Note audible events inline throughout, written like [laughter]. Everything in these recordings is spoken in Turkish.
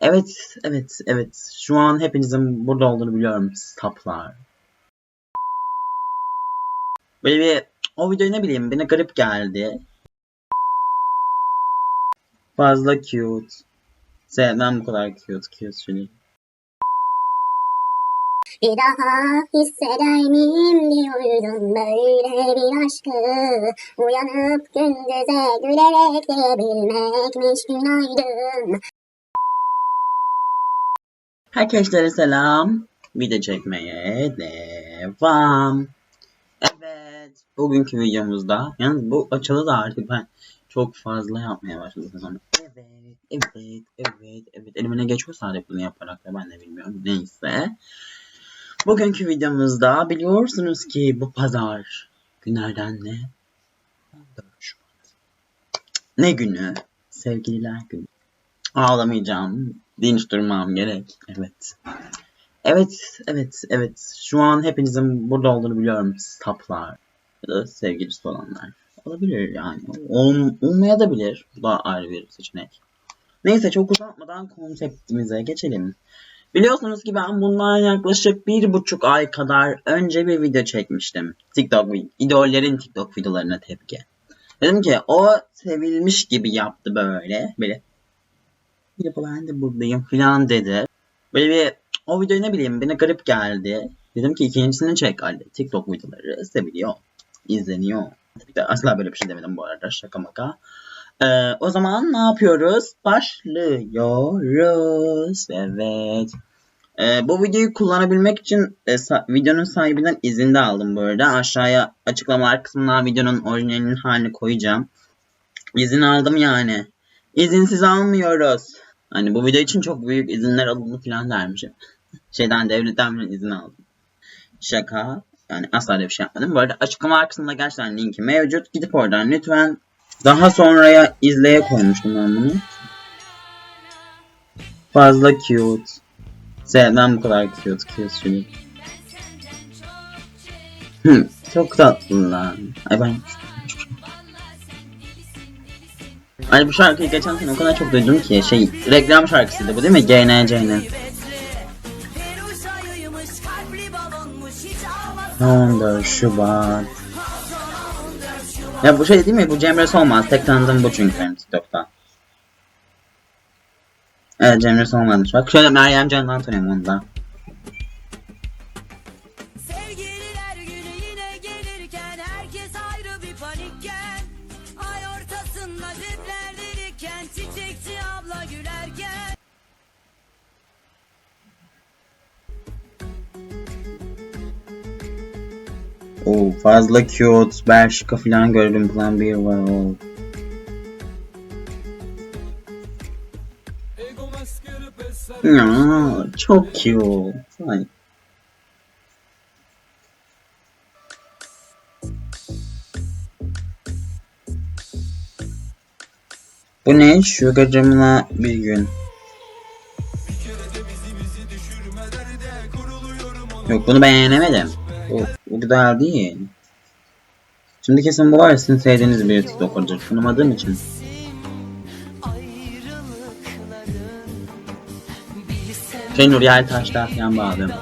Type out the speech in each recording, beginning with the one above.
Evet, evet, evet. Şu an hepinizin burada olduğunu biliyorum. Stoplar. Böyle bir, o video ne bileyim bana garip geldi. Fazla cute. Sevmem bu kadar cute, cute şey. Bir daha hisseder miyim diyordum böyle bir aşkı Uyanıp gündüze gülerek diyebilmekmiş günaydın Herkese selam. Video çekmeye devam. Evet. Bugünkü videomuzda yalnız bu açılı da artık ben çok fazla yapmaya başladım sonra. Evet, evet, evet, evet. Elime ne geçiyorsa artık bunu yaparak da ben de bilmiyorum. Neyse. Bugünkü videomuzda biliyorsunuz ki bu pazar günlerden ne? 14 Şubat. Ne günü? Sevgililer günü. Ağlamayacağım. Dinç durmam gerek. Evet. Evet, evet, evet. Şu an hepinizin burada olduğunu biliyorum. Stoplar. Ya da sevgilisi olanlar. Olabilir yani. Ol, olmaya da bilir. Bu da ayrı bir seçenek. Neyse çok uzatmadan konseptimize geçelim. Biliyorsunuz ki ben bundan yaklaşık bir buçuk ay kadar önce bir video çekmiştim. TikTok, idollerin TikTok videolarına tepki. Dedim ki o sevilmiş gibi yaptı böyle. Böyle bir ben de buradayım falan dedi. Böyle bir o video ne bileyim bana garip geldi. Dedim ki ikincisini çek Ali. TikTok videoları seviliyor. izleniyor. Tabii ki asla böyle bir şey demedim bu arada şaka maka. Ee, o zaman ne yapıyoruz? Başlıyoruz. Evet. Ee, bu videoyu kullanabilmek için e, sa- videonun sahibinden izin de aldım bu arada. Aşağıya açıklamalar kısmına videonun orijinalinin halini koyacağım. İzin aldım yani. İzinsiz almıyoruz. Hani bu video için çok büyük izinler alındı falan dermişim. Şeyden devletten falan izin aldım. Şaka. Yani asla öyle bir şey yapmadım. Bu arada açıklama kısmında gerçekten linki mevcut. Gidip oradan lütfen daha sonraya izleye koymuştum ben bunu. Fazla cute. Sevmem bu kadar cute cute şey. Hı, çok tatlı lan. Ay ben Ay bu şarkıyı geçen sene o kadar çok duydum ki şey reklam şarkısıydı bu değil mi? GNC'nin. 14 Şubat. Ya bu şey değil mi? Bu Cemre Solmaz. Tek tanıdığım bu çünkü benim TikTok'ta. Evet Cemre Solmaz'mış. Bak şöyle Meryem Can'dan tanıyorum onu da. Oo fazla cute. Bershka falan gördüm falan bir var o. Ya çok cute. Ay. Bu ne? Sugar camına bir gün. Yok bunu beğenemedim. O, güzel değil. Şimdi kesin bu var ya sizin sevdiğiniz bir TikToker'dır. Tanımadığım için. Şey Nur Yeltaş'ta falan bağlıyorum.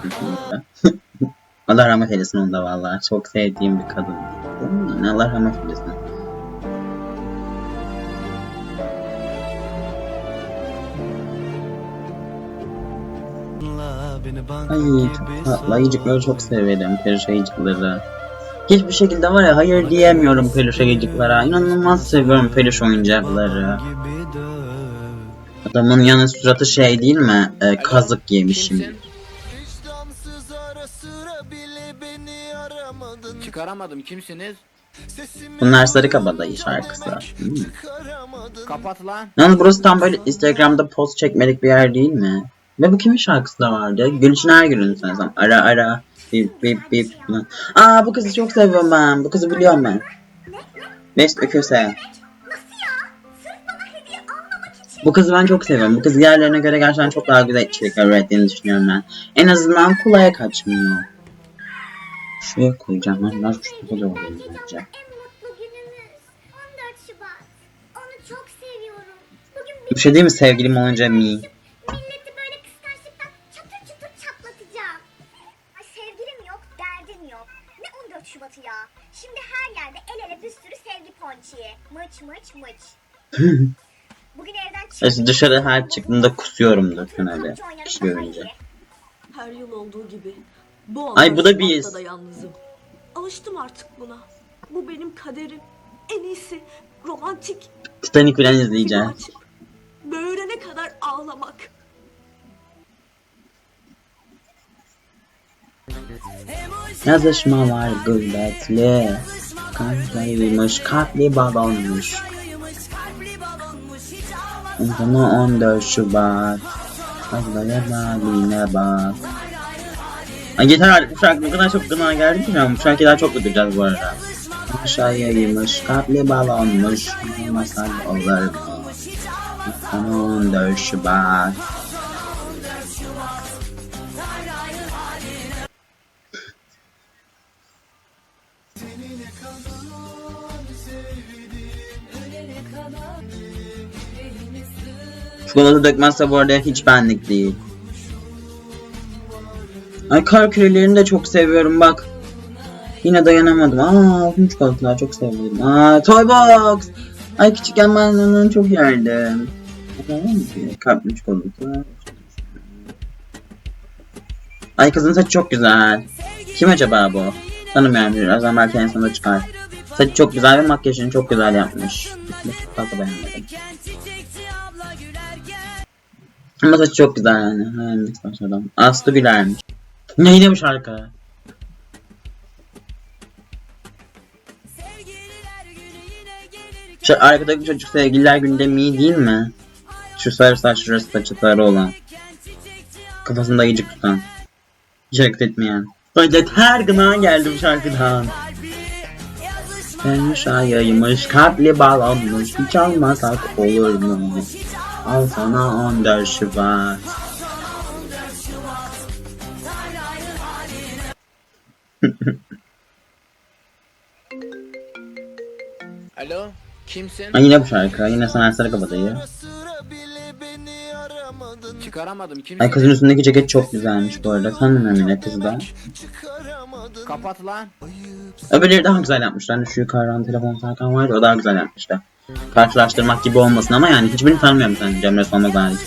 [laughs] Allah rahmet eylesin onu da valla. Çok sevdiğim bir kadın. Allah rahmet eylesin. Ay çok tatlı. Ayıcıkları çok severim. Peluş ayıcıkları. Hiçbir şekilde var ya hayır diyemiyorum peluş ayıcıklara. İnanılmaz seviyorum peluş oyuncakları. Adamın yanı suratı şey değil mi? Ee, kazık yemişim. Çıkaramadım kimsiniz? Bunlar Sarı Kabadayı şarkısı. Hmm. Kapat lan. Yalnız burası tam böyle Instagram'da post çekmelik bir yer değil mi? Ve bu kimin şarkısı da vardı? Gülçin Ergün'ün sanırsam. Ara ara. Bip bip bip. Aa bu kızı çok seviyorum ben. Bu kızı biliyorum ben. Best Ököse. Bu kızı ben çok seviyorum. Bu kız diğerlerine göre gerçekten çok daha güzel içerikler ürettiğini düşünüyorum ben. En azından kolaya kaçmıyor. Şuraya koyacağım. Ben biraz şu tarafa doğru indireceğim. en mutlu günümüz 14 Şubat Onu çok seviyorum Bugün Bir şey değil mi sevgilim olunca mi? Bugün evden çıktım. dışarı her çıktığımda kusuyorumdur şöyle kişi görünce. Her yıl olduğu gibi. Bu Ay, bu da bir- Şubat'ta da yalnızım. Alıştım artık buna. Bu benim kaderim. En iyisi romantik Titanic falan film izleyeceğim. açıp böğrene kadar ağlamak. Yazışmalar gırbetli. Kalpliymiş, kalpli balonmuş. Bunu 14 Şubat. Fazlaya haline bak. Ay yeter artık bu şarkı ne kadar çok gına geldi ki an. Bu şarkıyı daha çok duyacağız bu arada. Aşağıyaymış, kalpli balonmuş. Masal olur mu? Bunu 14 Şubat. Çikolata dökmezse bu arada hiç benlik değil. Ay kar kürelerini de çok seviyorum bak. Yine dayanamadım. Aa altın çikolatalar çok seviyorum. Aa Toy Box. Ay küçükken ben onu çok yerdim. Kalpli çikolata. Ay kızın saçı çok güzel. Kim acaba bu? Tanımıyorum birazdan belki en sonunda çıkar. Saçı çok güzel ve makyajını çok güzel yapmış. Fazla beğenmedim. Ama saçı çok güzel yani. Hem saçlardan. Aslı Güler'miş. Neydi bu şarkı? Şu arkadaki çocuk sevgililer günde mi değil mi? Şu sarı saç şurası saçı sarı olan. Kafasında ayıcık tutan. Hiç hareket etmeyen. Böyle her gına geldi bu şarkıdan. Gelmiş ayıymış, kalpli balonmuş. Hiç almasak olur mu? Al sana 14 Şubat. [laughs] Alo, kimsin? Ay yine bu şarkı. Yine bile beni aramadın Çıkaramadım, kimsin? Ay kızın üstündeki ceket çok güzelmiş bu arada. Sen de Emine kızı da. Kapat lan. Öbürleri daha güzel yapmışlar. Hani şu yukarıdan telefon sarkan vardı o daha güzel yapmışlar. Karşılaştırmak gibi olmasın ama yani hiçbirini tanımıyorum sen Cemre Solmaz hariç.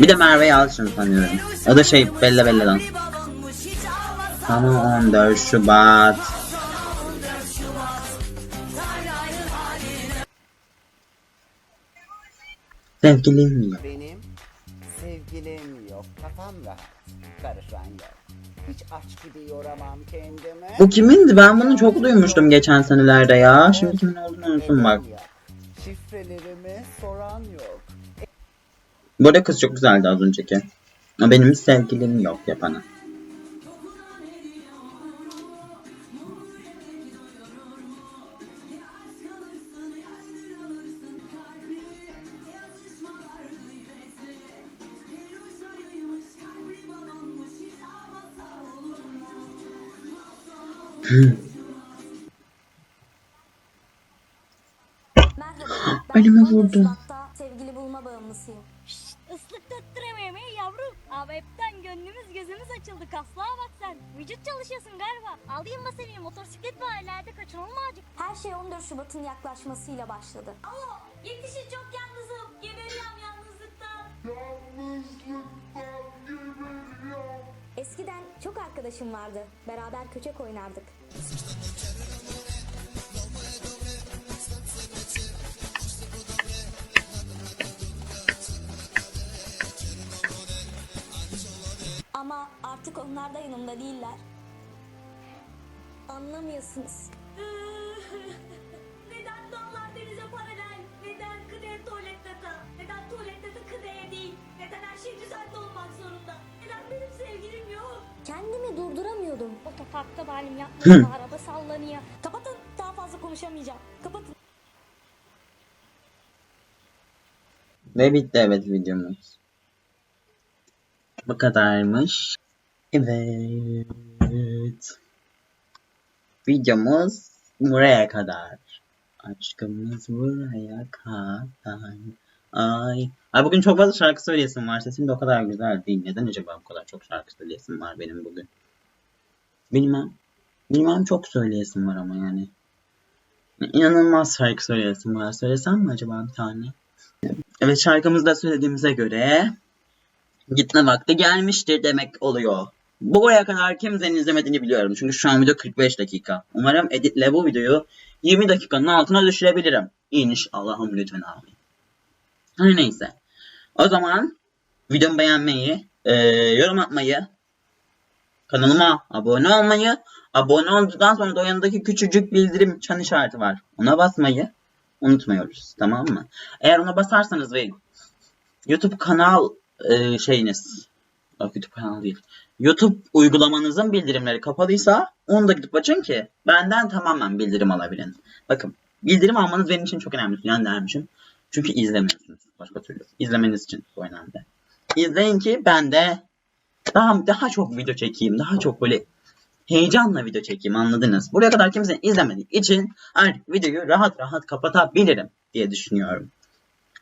Bir de Merve Yalçın tanıyorum. O da şey Bella Bella'dan. Sana 14 Şubat. Sevgilim yok. Benim sevgilim yok, kafam rahat, karışan yok. Hiç aç gibi yoramam kendimi. Bu kimindi? Ben bunu çok duymuştum geçen senelerde ya. Şimdi kimin olduğunu unuttum bak. Şifrelerimi soran yok. Bu kız çok güzeldi az önceki. Benim sevgilim yok yapanı. Merhaba. Şubat'ta sevgili bulma bağımlısıyım. Islık tutturamıyorum ey yavrum. Abi hepten gönlümüz gözümüz açıldı. Kaslığa bak sen. Vücut çalışıyorsun galiba. Alayım mı seni? Motosiklet var ileride kaçırılma mı acık? Her şey 14 Şubat'ın yaklaşmasıyla başladı. Aa, yetişin çok yalnızım. Geberiyorum yalnızlıktan. Eskiden çok arkadaşım vardı. Beraber köçek oynardık. Artık onlar da yanımda değiller. Anlamıyorsunuz. [laughs] Neden dağlar denize paralel? Neden kıdem tuvalet data? Neden tuvalet data kıdeye değil? Neden her şey düzenli olmak zorunda? Neden benim sevgilim yok? Kendimi durduramıyordum. Otoparkta halim yapmıyor. araba sallanıyor. Kapatın. Daha fazla konuşamayacağım. Kapatın. Ve bitti evet videomuz. Bu kadarmış. Evet. Videomuz buraya kadar. Aşkımız buraya kadar. Ay. Ay bugün çok fazla şarkı söyleyesim var. Sesim de o kadar güzel değil. Neden acaba bu kadar çok şarkı söyleyesim var benim bugün? Bilmem. Bilmem çok söyleyesim var ama yani. İnanılmaz şarkı söyleyesim var. Söylesem mi acaba bir tane? Evet şarkımızda söylediğimize göre gitme vakti gelmiştir demek oluyor. Buraya kadar kimsenin izlemediğini biliyorum. Çünkü şu an video 45 dakika. Umarım editle bu videoyu 20 dakikanın altına düşürebilirim. İnşallahım lütfen abi. Her neyse. O zaman videomu beğenmeyi, e, yorum atmayı, kanalıma abone olmayı, abone olduktan sonra da o yanındaki küçücük bildirim çan işareti var. Ona basmayı unutmuyoruz. Tamam mı? Eğer ona basarsanız ve YouTube kanal e, şeyiniz YouTube kanal değil. YouTube uygulamanızın bildirimleri kapalıysa onu da gidip açın ki benden tamamen bildirim alabilin. Bakın bildirim almanız benim için çok önemli. Yani dermişim. Çünkü izlemiyorsunuz başka türlü. İzlemeniz için bu önemli. İzleyin ki ben de daha daha çok video çekeyim. Daha çok böyle heyecanla video çekeyim anladınız. Buraya kadar kimsenin izlemediği için artık videoyu rahat rahat kapatabilirim diye düşünüyorum.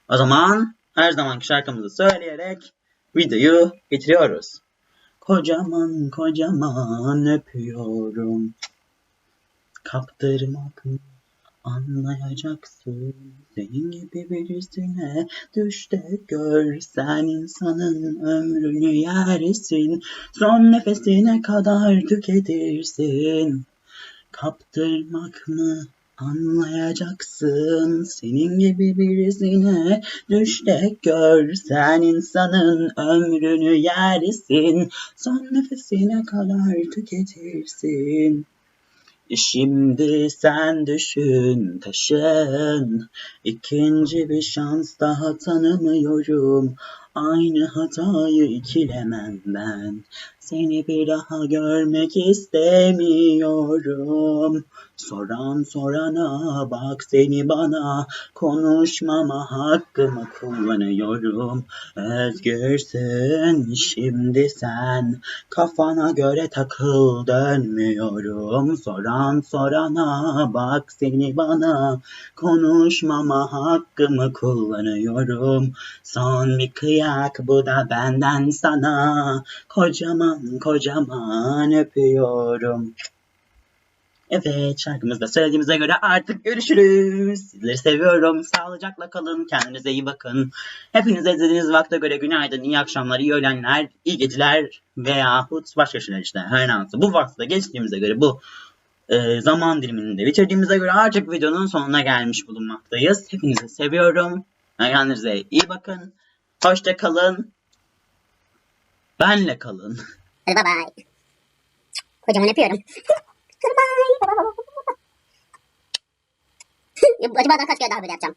O zaman her zamanki şarkımızı söyleyerek videoyu bitiriyoruz. Kocaman kocaman öpüyorum. Kaptırmak mı anlayacaksın. Senin gibi birisine düş de gör. Sen insanın ömrünü yersin. Son nefesine kadar tüketirsin. Kaptırmak mı anlayacaksın. Senin gibi birisine düş de gör. Sen insanın ömrünü yersin. Son nefesine kadar tüketirsin. Şimdi sen düşün taşın İkinci bir şans daha tanımıyorum Aynı hatayı ikilemem ben Seni bir daha görmek istemiyorum. Soran sorana bak seni bana Konuşmama hakkımı kullanıyorum. Özgürsün şimdi sen Kafana göre takıl dönmüyorum. Soran sorana bak seni bana Konuşmama hakkımı kullanıyorum. Son bir kıyak bu da benden sana. Kocaman kocaman öpüyorum Evet şarkımızda söylediğimize göre artık görüşürüz. Sizleri seviyorum. Sağlıcakla kalın. Kendinize iyi bakın. Hepinize izlediğiniz vakte göre günaydın, iyi akşamlar, iyi öğlenler, iyi geceler veyahut başka şeyler işte her neyse. Bu vakti geçtiğimize göre bu e, zaman dilimini de bitirdiğimize göre artık videonun sonuna gelmiş bulunmaktayız. Hepinizi seviyorum. Kendinize iyi bakın. Hoşça kalın. Benle kalın. Hadi bay bay. Kocaman öpüyorum. Hadi bay. Acaba daha kaç kere daha böyle yapacağım?